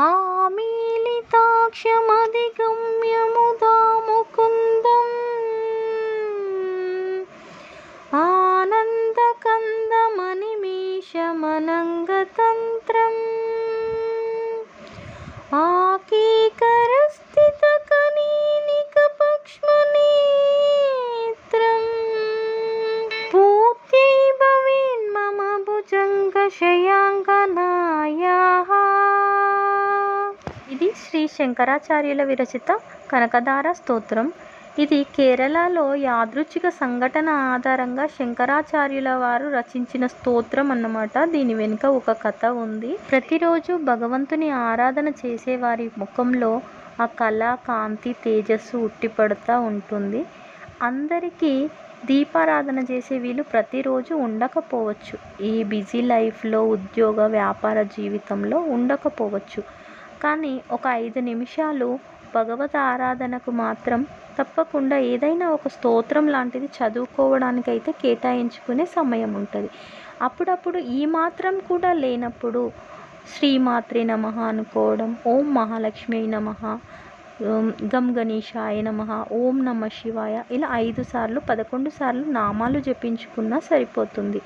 आमीलिताक्षमधिगम्यमुदा मुकुन्दम् आनन्दकन्दमनिमेषमनङ्गतन्त्रम्। आकीकरस्थितकनीनिकपक्ष्मनेत्रम्। पूर्ति भवेन्मम भुजङ्गशया శ్రీ శంకరాచార్యుల విరచిత కనకదార స్తోత్రం. ఇది కేరళలో యాదృచ్ఛిక సంఘటన ఆధారంగా శంకరాచార్యుల వారు రచించిన స్తోత్రం అన్నమాట. దీని వెనుక ఒక కథ ఉంది. ప్రతిరోజు భగవంతుని ఆరాధన చేసేవారి ముఖంలో ఆ కళ కాంతి తేజస్సు ఉట్టిపడుతూ ఉంటుంది. అందరికీ దీపారాధన చేసే వీలు ప్రతిరోజు ఉండకపోవచ్చు. ఈ బిజీ లైఫ్లో ఉద్యోగ వ్యాపార జీవితంలో ఉండకపోవచ్చు. కానీ ఒక ఐదు నిమిషాలు భగవత్ ఆరాధనకు మాత్రం తప్పకుండా ఏదైనా ఒక స్తోత్రం లాంటిది చదువుకోవడానికైతే కేటాయించుకునే సమయం ఉంటుంది. అప్పుడప్పుడు ఈ మాత్రం కూడా లేనప్పుడు శ్రీమాత్రే నమ అనుకోవడం ఓం మహాలక్ష్మి నమ గం గణేశాయ నమ. ఓం నమ శివాయ. ఇలా ఐదు సార్లు పదకొండు సార్లు నామాలు జపించుకున్నా సరిపోతుంది.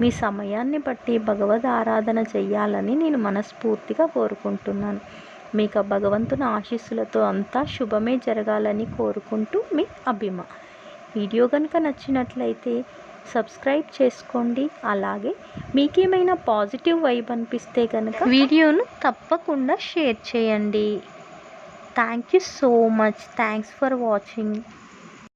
మీ సమయాన్ని బట్టి భగవద్ ఆరాధన చెయ్యాలని నేను మనస్ఫూర్తిగా కోరుకుంటున్నాను. మీకు ఆ భగవంతుని ఆశీస్సులతో అంతా శుభమే జరగాలని కోరుకుంటూ మీ అభిమ. వీడియో కనుక నచ్చినట్లయితే సబ్స్క్రైబ్ చేసుకోండి. అలాగే మీకేమైనా పాజిటివ్ వైబ్ అనిపిస్తే కనుక వీడియోను తప్పకుండా షేర్ చేయండి. thank you so much. Thanks for watching.